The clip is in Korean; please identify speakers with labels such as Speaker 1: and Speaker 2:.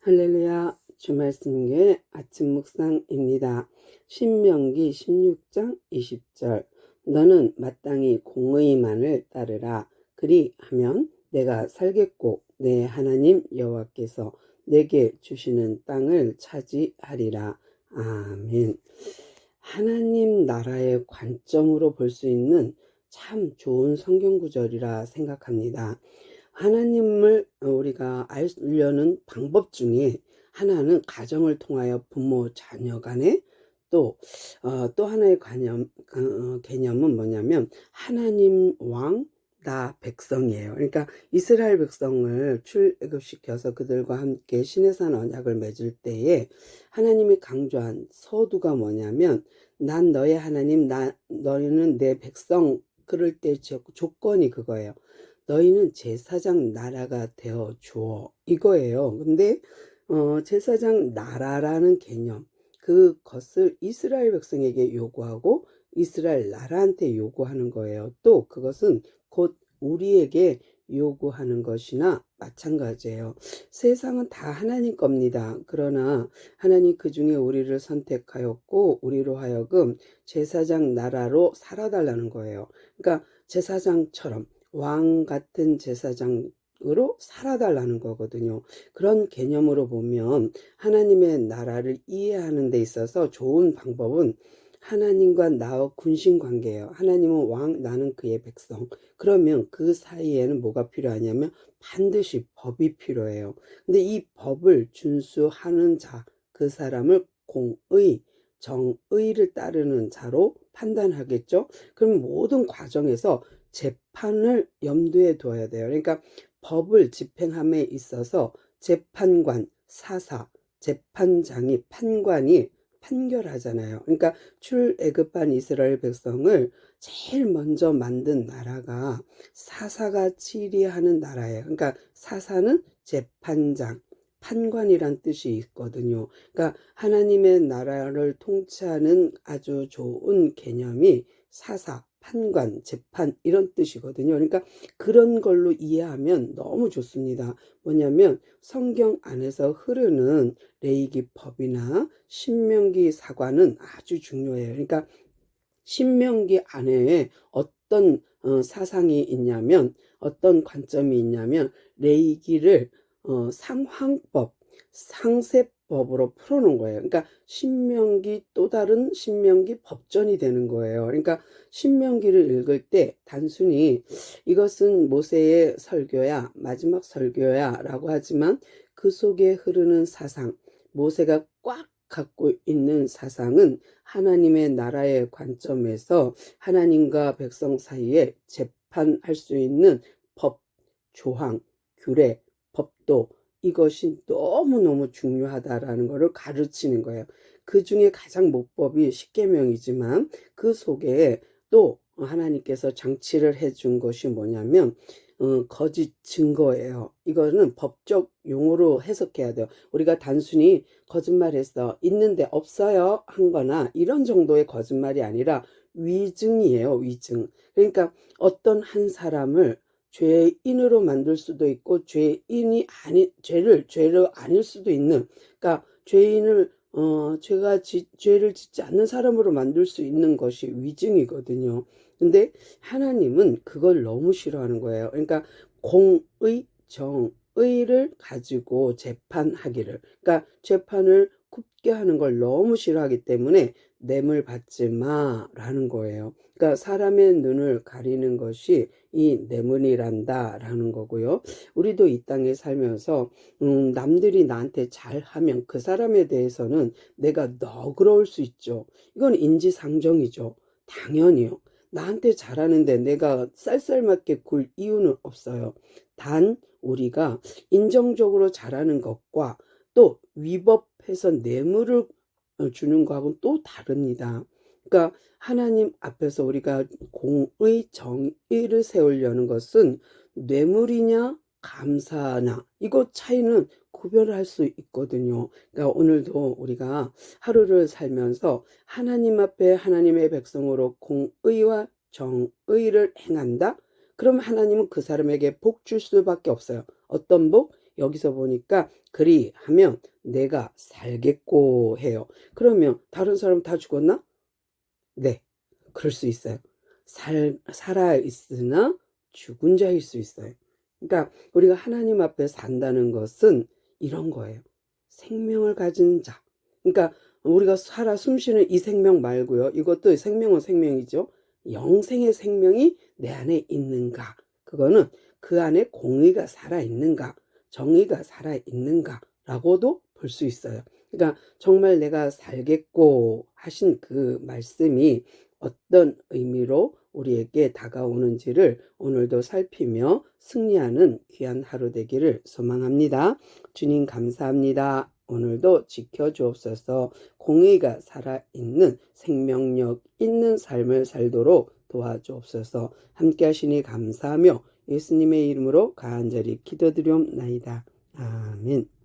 Speaker 1: 할렐루야 주말씀계 아침 묵상입니다. 신명기 16장 20절 너는 마땅히 공의만을 따르라 그리 하면 내가 살겠고 내 하나님 여호와께서 내게 주시는 땅을 차지하리라. 아멘. 하나님 나라의 관점으로 볼 수 있는 참 좋은 성경 구절이라 생각합니다. 하나님을 우리가 알려는 방법 중에 하나는 가정을 통하여 부모 자녀 간에 또, 어, 또 하나의 관념, 어, 개념은 뭐냐면 하나님 왕, 나 백성이에요. 그러니까 이스라엘 백성을 출애굽시켜서 그들과 함께 신의 산 언약을 맺을 때에 하나님이 강조한 서두가 뭐냐면 난 너의 하나님, 나 너희는 내 백성 그럴 때 조- 조건이 그거예요. 너희는 제사장 나라가 되어 주어 이거예요. 근데 어, 제사장 나라라는 개념 그것을 이스라엘 백성에게 요구하고 이스라엘 나라한테 요구하는 거예요. 또 그것은 곧 우리에게 요구하는 것이나 마찬가지예요. 세상은 다 하나님 겁니다. 그러나 하나님 그 중에 우리를 선택하였고 우리로 하여금 제사장 나라로 살아달라는 거예요. 그러니까 제사장처럼 왕 같은 제사장으로 살아달라는 거거든요. 그런 개념으로 보면 하나님의 나라를 이해하는 데 있어서 좋은 방법은 하나님과 나와 군신 관계예요. 하나님은 왕, 나는 그의 백성. 그러면 그 사이에는 뭐가 필요하냐면 반드시 법이 필요해요. 근데 이 법을 준수하는 자, 그 사람을 공의, 정의를 따르는 자로 판단하겠죠. 그럼 모든 과정에서 재판을 염두에 두어야 돼요. 그러니까 법을 집행함에 있어서 재판관, 사사, 재판장이 판관이 판결하잖아요. 그러니까 출애굽한 이스라엘 백성을 제일 먼저 만든 나라가 사사가 치리하는 나라예요. 그러니까 사사는 재판장, 판관이란 뜻이 있거든요. 그러니까 하나님의 나라를 통치하는 아주 좋은 개념이 사사, 판관, 재판 이런 뜻이거든요. 그러니까 그런 걸로 이해하면 너무 좋습니다. 뭐냐면 성경 안에서 흐르는 레이기 법이나 신명기 사과는 아주 중요해요. 그러니까 신명기 안에 어떤 어, 사상이 있냐면 어떤 관점이 있냐면 레이기를 어, 상황법, 상세 법으로 풀어놓은 거예요. 그러니까 신명기 또 다른 신명기 법전이 되는 거예요. 그러니까 신명기를 읽을 때 단순히 이것은 모세의 설교야, 마지막 설교야 라고 하지만 그 속에 흐르는 사상, 모세가 꽉 갖고 있는 사상은 하나님의 나라의 관점에서 하나님과 백성 사이에 재판할 수 있는 법, 조항, 규례, 법도 이것이 너무너무 중요하다라는 것을 가르치는 거예요. 그 중에 가장 모법이 십계명이지만 그 속에 또 하나님께서 장치를 해준 것이 뭐냐면 어, 거짓 증거예요. 이거는 법적 용어로 해석해야 돼요. 우리가 단순히 거짓말했어 있는데 없어요 한 거나 이런 정도의 거짓말이 아니라 위증이에요. 위증. 그러니까 어떤 한 사람을 죄인으로 만들 수도 있고 죄인이 아니 죄를 죄를 아닐 수도 있는 그러니까 죄인을 어 죄가 지, 죄를 짓지 않는 사람으로 만들 수 있는 것이 위증이거든요. 근데 하나님은 그걸 너무 싫어하는 거예요. 그러니까 공의 정 의를 가지고 재판하기를 그러니까 재판을 굽게 하는 걸 너무 싫어하기 때문에 뇌물 받지 마라는 거예요. 그러니까 사람의 눈을 가리는 것이 이 뇌물이란다라는 거고요. 우리도 이 땅에 살면서 음, 남들이 나한테 잘하면 그 사람에 대해서는 내가 너그러울 수 있죠. 이건 인지상정이죠. 당연히요. 나한테 잘하는데 내가 쌀쌀맞게 굴 이유는 없어요. 단 우리가 인정적으로 잘하는 것과 또 위법해서 뇌물을 어, 주는 거하고는 또 다릅니다. 그러니까 하나님 앞에서 우리가 공의 정의를 세우려는 것은 뇌물이냐 감사나 이거 차이는 구별할 수 있거든요. 그러니까 오늘도 우리가 하루를 살면서 하나님 앞에 하나님의 백성으로 공의와 정의를 행한다. 그럼 하나님은 그 사람에게 복 줄 수밖에 없어요. 어떤 복? 여기서 보니까 그리 하면 내가 살겠고 해요. 그러면 다른 사람 다 죽었나? 네, 그럴 수 있어요. 살, 살아 있으나 죽은 자일 수 있어요. 그러니까 우리가 하나님 앞에 산다는 것은 이런 거예요. 생명을 가진 자. 그러니까 우리가 살아 숨쉬는 이 생명 말고요. 이것도 생명은 생명이죠. 영생의 생명이 내 안에 있는가. 그거는 그 안에 공의가 살아 있는가. 정의가 살아 있는가. 라고도 볼 수 있어요. 그러니까 정말 내가 살겠고 하신 그 말씀이 어떤 의미로 우리에게 다가오는지를 오늘도 살피며 승리하는 귀한 하루 되기를 소망합니다. 주님 감사합니다. 오늘도 지켜주옵소서 공의가 살아있는 생명력 있는 삶을 살도록 도와주옵소서 함께 하시니 감사하며 예수님의 이름으로 간절히 기도드리옵나이다. 아멘.